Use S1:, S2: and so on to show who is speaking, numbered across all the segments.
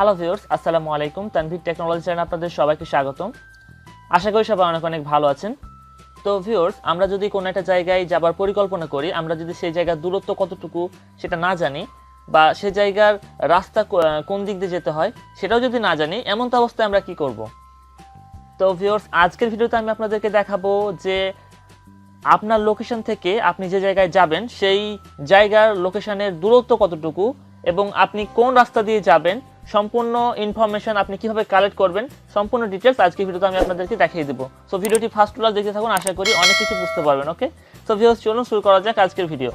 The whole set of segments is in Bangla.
S1: হ্যালো ভিউয়ার্স আসসালামু আলাইকুম। তানভীর টেকনোলজি চ্যানেল আপনাদের সবাইকে স্বাগতম। আশা করি সবাই অনেক অনেক ভালো আছেন। তো ভিউয়ার্স আমরা যদি কোনো একটা জায়গায় যাবার পরিকল্পনা করি, আমরা যদি সেই জায়গার দূরত্ব কতটুকু সেটা না জানি, বা সে জায়গার রাস্তা কোন দিক দিয়ে যেতে হয় সেটাও যদি না জানি, এমন তো অবস্থায় আমরা কি করব? তো ভিউয়ার্স আজকের ভিডিওতে আমি আপনাদেরকে দেখাবো যে আপনার লোকেশন থেকে আপনি যে জায়গায় যাবেন, সেই জায়গার লোকেশনের দূরত্ব কতটুকু এবং আপনি কোন রাস্তা দিয়ে যাবেন সম্পূর্ণ ইনফরমেশন আপনি কীভাবে কালেক্ট করবেন, সম্পূর্ণ ডিটেলস আজকে ভিডিওতে আমি আপনাদেরকে দেখিয়ে দেবো। সো ভিডিওটি ফার্স্ট ক্লাস দেখতে থাকুন, আশা করি অনেক কিছু বুঝতে পারবেন ওকে সো ভিউয়ার্স চলুন শুরু করা যাক আজকের ভিডিও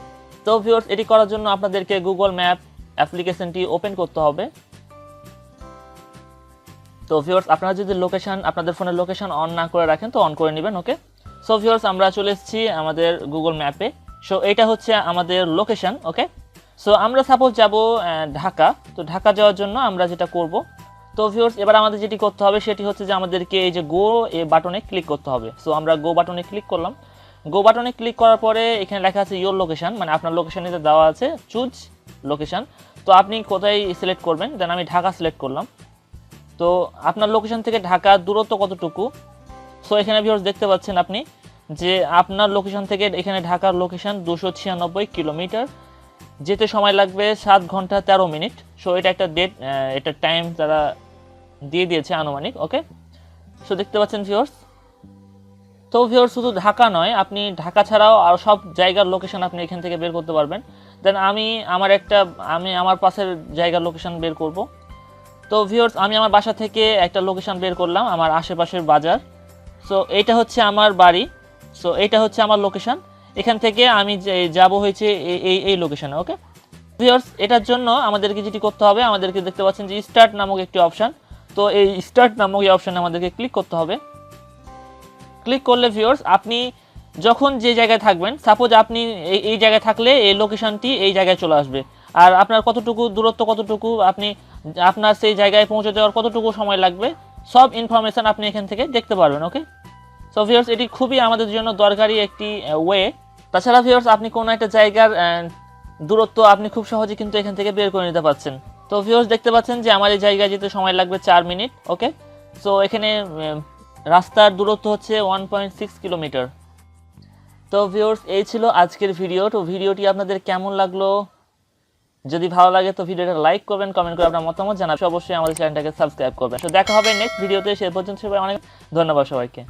S1: তো ভিউয়ার্স এটি করার জন্য আপনাদেরকে গুগল ম্যাপ অ্যাপ্লিকেশনটি ওপেন করতে হবে। তো ভিউয়ার্স আপনারা যদি লোকেশন আপনাদের ফোনের লোকেশন অন না করে রাখেন, তো অন করে নেবেন ওকে সো ভিউয়ার্স আমরা চলে এসেছি আমাদের গুগল ম্যাপে সো এটা হচ্ছে আমাদের লোকেশন ওকে সো আমরা সাপোজ যাব ঢাকা। তো ঢাকা যাওয়ার জন্য আমরা যেটা করব, তো ভিউয়ার্স এবার আমাদের যেটি করতে হবে সেটি হচ্ছে যে আমাদেরকে এই যে গো এ বাটনে ক্লিক করতে হবে। সো আমরা গো বাটনে ক্লিক করলাম। গো বাটনে ক্লিক করার পরে এখানে লেখা আছে ইয়োর লোকেশান মানে আপনার লোকেশনে যে দেওয়া আছে চুজ লোকেশন তো আপনি কোথায় সিলেক্ট করবেন? দেন আমি ঢাকা সিলেক্ট করলাম। তো আপনার লোকেশন থেকে ঢাকার দূরত্ব কতটুকু? সো এখানে ভিউয়ার্স দেখতে পাচ্ছেন আপনি যে আপনার লোকেশন থেকে এখানে ঢাকার লোকেশন দুশো ছিয়ানব্বই কিলোমিটার। যেতে সময় লাগবে সাত ঘণ্টা তেরো মিনিট। সো এটা একটা ডেট এটা টাইম তারা দিয়ে দিয়েছে আনুমানিক ওকে সো দেখতে পাচ্ছেন ভিউয়ার্স তো ভিউয়ার্স শুধু ঢাকা নয়, আপনি ঢাকা ছাড়াও আর সব জায়গার লোকেশন আপনি এখান থেকে বের করতে পারবেন। দেন আমি আমার একটা, আমি আমার পাশের জায়গার লোকেশন বের করব। তো ভিউয়ার্স আমি আমার বাসা থেকে একটা লোকেশন বের করলাম, আমার আশেপাশের বাজার। সো এইটা হচ্ছে আমার বাড়ি। সো এইটা হচ্ছে আমার লোকেশন এখান থেকে আমি যাব হয়েছে এই- এই লোকেশনে ওকে ভিউয়ার্স এটার জন্য আমাদেরকে যেটি করতে হবে, আমাদেরকে দেখতে পাচ্ছেন যে স্টার্ট নামক একটি অপশান তো এই স্টার্ট নামক এই অপশানে আমাদেরকে ক্লিক করতে হবে। ক্লিক করলে ভিওর্স আপনি যখন যে জায়গায় থাকবেন সাপোজ আপনি এই এই জায়গায় থাকলে এই লোকেশনটি এই জায়গায় চলে আসবে। আর আপনার কতটুকু দূরত্ব, কতটুকু আপনি আপনার সেই জায়গায় পৌঁছে দেওয়ার কতটুকু সময় লাগবে, সব ইনফরমেশন আপনি এখান থেকে দেখতে পারবেন ওকে সো ভিওর্স এটি খুবই আমাদের জন্য দরকারি একটি ওয়ে তাছাড়া ভিউয়ার্স আপনি কোনো একটা জায়গার দূরত্ব আপনি খুব সহজে কিন্তু এখান থেকে বের করে নিতে পারছেন। তো ভিউয়ার্স দেখতে পাচ্ছেন যে আমার এই জায়গায় যেতে সময় লাগবে চার মিনিট ওকে সো এখানে রাস্তার দূরত্ব হচ্ছে ওয়ান পয়েন্ট সিক্স কিলোমিটার তো ভিউয়ার্স এই ছিল আজকের ভিডিও তো ভিডিওটি আপনাদের কেমন লাগল? যদি ভালো লাগে তো ভিডিওটা লাইক করবেন কমেন্ট করে আপনার মতামত জানাবেন। অবশ্যই আমাদের চ্যানেলটাকে সাবস্ক্রাইব করবেন। তো দেখা হবে নেক্সট ভিডিওতে সে পর্যন্ত সবাই অনেক ধন্যবাদ সবাইকে।